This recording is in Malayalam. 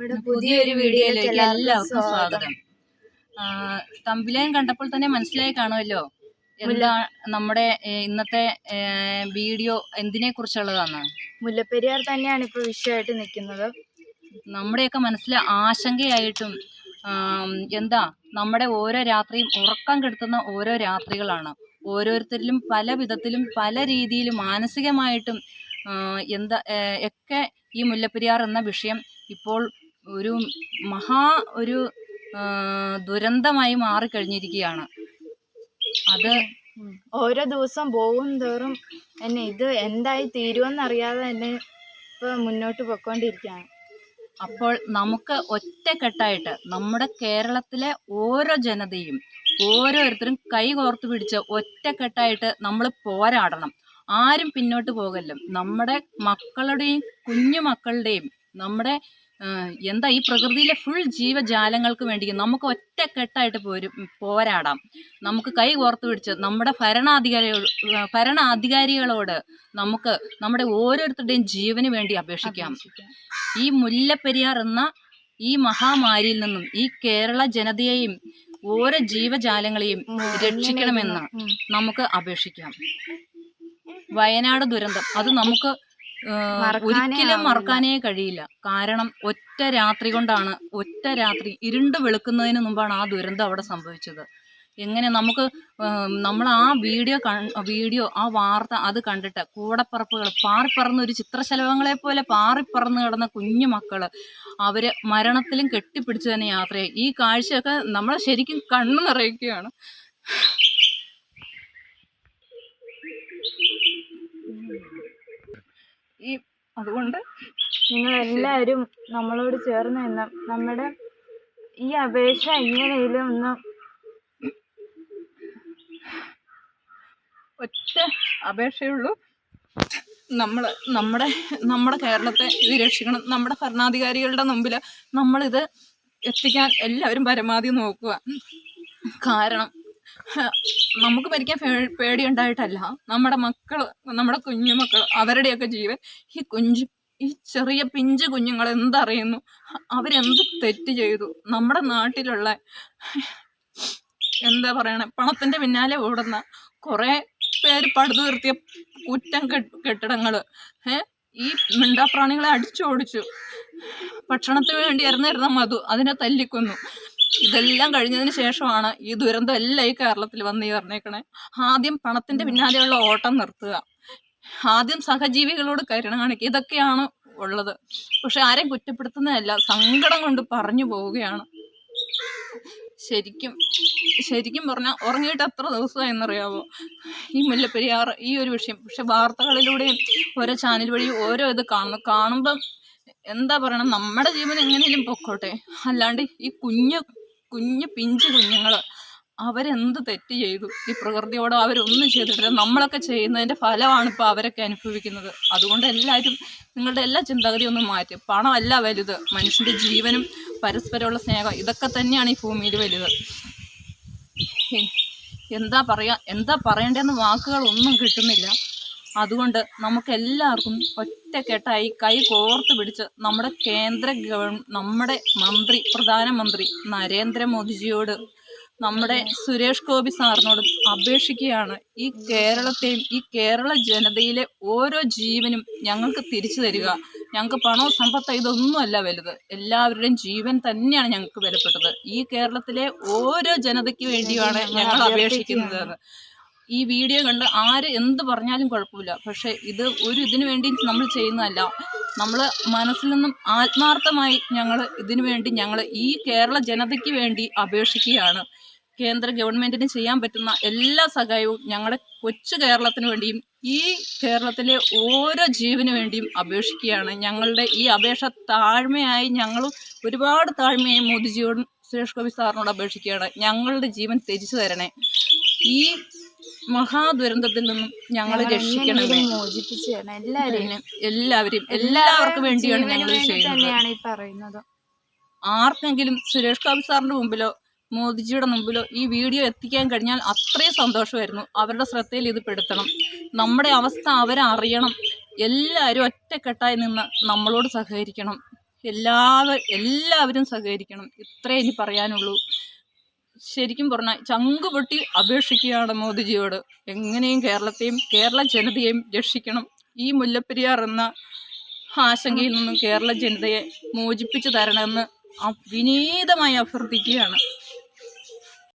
നമ്മുടെ പുതിയൊരു വീഡിയോയിലേക്ക് എല്ലാവർക്കും സ്വാഗതം. തമ്പിലയൻ കണ്ടപ്പോൾ തന്നെ മനസ്സിലായി കാണുമല്ലോ. എന്താ നമ്മുടെ ഇന്നത്തെ വീഡിയോ എന്തിനെ കുറിച്ചുള്ളതാണ് മുല്ലപ്പെരിയാർ തന്നെയാണ് ഇപ്പൊ വിഷയമായിട്ട് നിൽക്കുന്നത്. നമ്മുടെയൊക്കെ മനസ്സിൽ ആശങ്കയായിട്ടും എന്താ നമ്മുടെ ഓരോ രാത്രിയും ഉറക്കം കെടുത്തുന്ന ഓരോ രാത്രികളാണ്. ഓരോരുത്തരിലും പല വിധത്തിലും പല രീതിയിലും മാനസികമായിട്ടും എന്താ ഒക്കെ ഈ മുല്ലപ്പെരിയാർ എന്ന വിഷയം ഇപ്പോൾ ഒരു മഹാ ഒരു ദുരന്തമായി മാറിക്കഴിഞ്ഞിരിക്കുകയാണ്. അത് ഓരോ ദിവസം പോകും തോറും എന്നെ ഇത് എന്തായി തീരുമെന്നറിയാതെ തന്നെ ഇപ്പൊ മുന്നോട്ട് പൊക്കോണ്ടിരിക്കുകയാണ് അപ്പോൾ നമുക്ക് ഒറ്റക്കെട്ടായിട്ട് നമ്മുടെ കേരളത്തിലെ ഓരോ ജനതയും ഓരോരുത്തരും കൈ കോർത്ത് പിടിച്ച് ഒറ്റക്കെട്ടായിട്ട് നമ്മൾ പോരാടണം. ആരും പിന്നോട്ട് പോകല്ലോ. നമ്മുടെ മക്കളുടെയും കുഞ്ഞു മക്കളുടെയും നമ്മുടെ എന്താ ഈ പ്രകൃതിയിലെ ഫുൾ ജീവജാലങ്ങൾക്ക് വേണ്ടി നമുക്ക് ഒറ്റക്കെട്ടായിട്ട് പോരും പോരാടാം നമുക്ക് കൈ കോർത്ത് പിടിച്ച് നമ്മുടെ ഭരണാധികാരി ഭരണാധികാരികളോട് നമുക്ക് നമ്മുടെ ഓരോരുത്തരുടെയും ജീവന് വേണ്ടി അപേക്ഷിക്കാം. ഈ മുല്ലപ്പെരിയാർ എന്ന ഈ മഹാമാരിയിൽ നിന്നും ഈ കേരള ജനതയെയും ഓരോ ജീവജാലങ്ങളെയും. രക്ഷിക്കണമെന്ന് നമുക്ക് അപേക്ഷിക്കാം വയനാട് ദുരന്തം അത് നമുക്ക് ഒരിക്കലും മറക്കാനേ കഴിയില്ല. കാരണം ഒറ്റ രാത്രി കൊണ്ടാണ് ഒറ്റ രാത്രി ഇരുണ്ട് വെളുക്കുന്നതിന് മുമ്പാണ് ആ ദുരന്തം അവിടെ സംഭവിച്ചത്. എങ്ങനെ നമുക്ക് നമ്മൾ ആ വീഡിയോ വീഡിയോ ആ വാർത്ത അത് കണ്ടിട്ട് കൂടപ്പറപ്പുകൾ പാറിപ്പറന്ന് ഒരു ചിത്രശലഭങ്ങളെ പോലെ പാറിപ്പറന്ന് കിടന്ന കുഞ്ഞു മക്കൾ അവർ മരണത്തിലും കെട്ടിപ്പിടിച്ച് തന്നെ യാത്രയായി. ഈ കാഴ്ചയൊക്കെ നമ്മളെ ശരിക്കും കണ്ണു നിറയ്ക്കുകയാണ് ഈ അതുകൊണ്ട് നിങ്ങൾ എല്ലാവരും നമ്മളോട് ചേർന്ന് നിന്ന് നമ്മുടെ ഈ അപേക്ഷ എങ്ങനെയും ഒന്ന് ഒറ്റ അപേക്ഷയുള്ളൂ. നമ്മൾ നമ്മുടെ നമ്മുടെ കേരളത്തെ ഇത് രക്ഷിക്കണം. നമ്മുടെ ഭരണാധികാരികളുടെ മുമ്പിൽ നമ്മളിത് എത്തിക്കാൻ എല്ലാവരും പരമാവധി നോക്കുക. കാരണം നമുക്ക് മരിക്കാൻ പേടി ഉണ്ടായിട്ടല്ല നമ്മുടെ മക്കൾ നമ്മുടെ കുഞ്ഞു മക്കൾ അവരുടെയൊക്കെ ജീവൻ ഈ കുഞ്ചു ഈ ചെറിയ പിഞ്ചു കുഞ്ഞുങ്ങൾ എന്തറിയുന്നു? അവരെന്ത് തെറ്റ് ചെയ്തു? നമ്മുടെ നാട്ടിലുള്ള എന്താ പറയണേ പണത്തിന്റെ പിന്നാലെ ഓടുന്ന കുറേ പേര് പടുതു നിർത്തിയ കുറ്റം കെട്ടിടങ്ങൾ ഈ മിണ്ടാപ്രാണികളെ അടിച്ചോടിച്ചു. ഭക്ഷണത്തിന് വേണ്ടി ഇറന്നിരുന്ന മധു അതിനെ തല്ലിക്കൊന്നു. ഇതെല്ലാം കഴിഞ്ഞതിന് ശേഷമാണ് ഈ ദുരന്തം എല്ലാം ഈ കേരളത്തിൽ വന്ന് ഈ പറഞ്ഞേക്കണേ. ആദ്യം പണത്തിന്റെ പിന്നാലെയുള്ള ഓട്ടം നിർത്തുക. ആദ്യം സഹജീവികളോട് കരുണ കാണിക്കുക. ഇതൊക്കെയാണ് ഉള്ളത്. പക്ഷെ ആരെയും കുറ്റപ്പെടുത്തുന്നതല്ല. സങ്കടം കൊണ്ട് പറഞ്ഞു പോവുകയാണ്. ശരിക്കും ശരിക്കും പറഞ്ഞാൽ ഉറങ്ങിയിട്ട് എത്ര ദിവസമായി ദിവസമായെന്നറിയാവോ? ഈ മുല്ലപ്പെരിയാർ ഈ ഒരു വിഷയം. പക്ഷെ വാർത്തകളിലൂടെയും ഓരോ ചാനൽ വഴി ഓരോ ഇത് കാണുന്നു കാണുമ്പം എന്താ പറയണം? നമ്മുടെ ജീവൻ എങ്ങനെയും പൊക്കോട്ടെ. അല്ലാണ്ട് ഈ കുഞ്ഞു കുഞ്ഞു പിഞ്ചു കുഞ്ഞുങ്ങൾ അവരെന്ത് തെറ്റ് ചെയ്തു? ഈ പ്രകൃതിയോട് അവരൊന്നും ചെയ്തിട്ടില്ല. നമ്മളൊക്കെ ചെയ്യുന്നതിന്റെ ഫലമാണ് ഇപ്പോൾ അവരൊക്കെ അനുഭവിക്കുന്നത്. അതുകൊണ്ട് എല്ലാവരും നിങ്ങളുടെ എല്ലാ ചിന്താഗതിയും ഒന്ന് മാറ്റി. പണമല്ല വലുത്. മനുഷ്യന്റെ ജീവനും പരസ്പരമുള്ള സ്നേഹം ഇതൊക്കെ തന്നെയാണ് ഈ ഭൂമിയിൽ വലുത്. എന്താ പറയുക എന്താ പറയേണ്ടതെന്ന് വാക്കുകളൊന്നും കിട്ടുന്നില്ല. അതുകൊണ്ട് നമുക്ക് എല്ലാവർക്കും ഒറ്റക്കെട്ടായി കൈ കോർത്ത് പിടിച്ച് നമ്മുടെ കേന്ദ്ര നമ്മുടെ മന്ത്രി പ്രധാനമന്ത്രി നരേന്ദ്രമോദിജിയോട് നമ്മുടെ സുരേഷ് ഗോപി സാറിനോടും അപേക്ഷിക്കുകയാണ്. ഈ കേരളത്തെയും ഈ കേരള ജനതയിലെ ഓരോ ജീവനും ഞങ്ങൾക്ക് തിരിച്ചു തരിക. ഞങ്ങൾക്ക് പണവും സമ്പത്തോ ഇതൊന്നുമല്ല വലുത്. എല്ലാവരുടെയും ജീവൻ തന്നെയാണ് ഞങ്ങൾക്ക് വിലപ്പെട്ടത്. ഈ കേരളത്തിലെ ഓരോ ജനതയ്ക്ക് വേണ്ടിയാണ് ഞങ്ങൾ അപേക്ഷിക്കുന്നത്. ഈ വീഡിയോ കണ്ട് ആര് എന്ത് പറഞ്ഞാലും കുഴപ്പമില്ല. പക്ഷേ ഇത് ഒരു ഇതിനു വേണ്ടി നമ്മൾ ചെയ്യുന്നതല്ല. നമ്മൾ മനസ്സിൽ നിന്നും ആത്മാർത്ഥമായി ഞങ്ങൾ ഇതിനു വേണ്ടി ഞങ്ങൾ ഈ കേരള ജനതയ്ക്ക് വേണ്ടി അപേക്ഷിക്കുകയാണ്. കേന്ദ്ര ഗവൺമെന്റിന് ചെയ്യാൻ പറ്റുന്ന എല്ലാ സഹായവും ഞങ്ങളുടെ കൊച്ചു കേരളത്തിന് വേണ്ടിയും ഈ കേരളത്തിലെ ഓരോ ജീവന് വേണ്ടിയും അപേക്ഷിക്കുകയാണ്. ഞങ്ങളുടെ ഈ അപേക്ഷ താഴ്മയായി ഞങ്ങൾ ഒരുപാട് താഴ്മയായി മോദിജിയോടും സുരേഷ് ഗോപി സാറിനോട് അപേക്ഷിക്കുകയാണ്. ഞങ്ങളുടെ ജീവൻ തിരിച്ചു തരണേ. ഈ മഹാദുരന്തത്തിൽ നിന്നും ഞങ്ങൾ ഞങ്ങളെ രക്ഷിക്കണമേ മോചിപ്പിച്ച് എല്ലാവരെയും എല്ലാവരും എല്ലാവർക്കും വേണ്ടിയാണ് ഞങ്ങൾ ചെയ്യുന്നത്. പറയുന്നത്. ആർക്കെങ്കിലും സുരേഷ് ഗോപി സാറിന്റെ മുമ്പിലോ മോദിജിയുടെ മുമ്പിലോ ഈ വീഡിയോ എത്തിക്കാൻ കഴിഞ്ഞാൽ അത്രയും സന്തോഷമായിരുന്നു. അവരുടെ ശ്രദ്ധയിൽ ഇത് പെടുത്തണം. നമ്മുടെ അവസ്ഥ അവരറിയണം. എല്ലാവരും ഒറ്റക്കെട്ടായി നിന്ന് നമ്മളോട് സഹകരിക്കണം. എല്ലാവരും എല്ലാവരും സഹകരിക്കണം. ഇത്രേ ഇനി പറയാനുള്ളൂ. ശരിക്കും പറഞ്ഞാൽ ചങ്ക് പൊട്ടി അപേക്ഷിക്കുകയാണ് മോദിജിയോട്. എങ്ങനെയും കേരളത്തെയും കേരള ജനതയെയും രക്ഷിക്കണം. ഈ മുല്ലപ്പെരിയാർ എന്ന ആശങ്കയിൽ നിന്നും കേരള ജനതയെ മോചിപ്പിച്ചു തരണമെന്ന് വിനീതമായി അഭ്യർത്ഥിക്കുകയാണ്.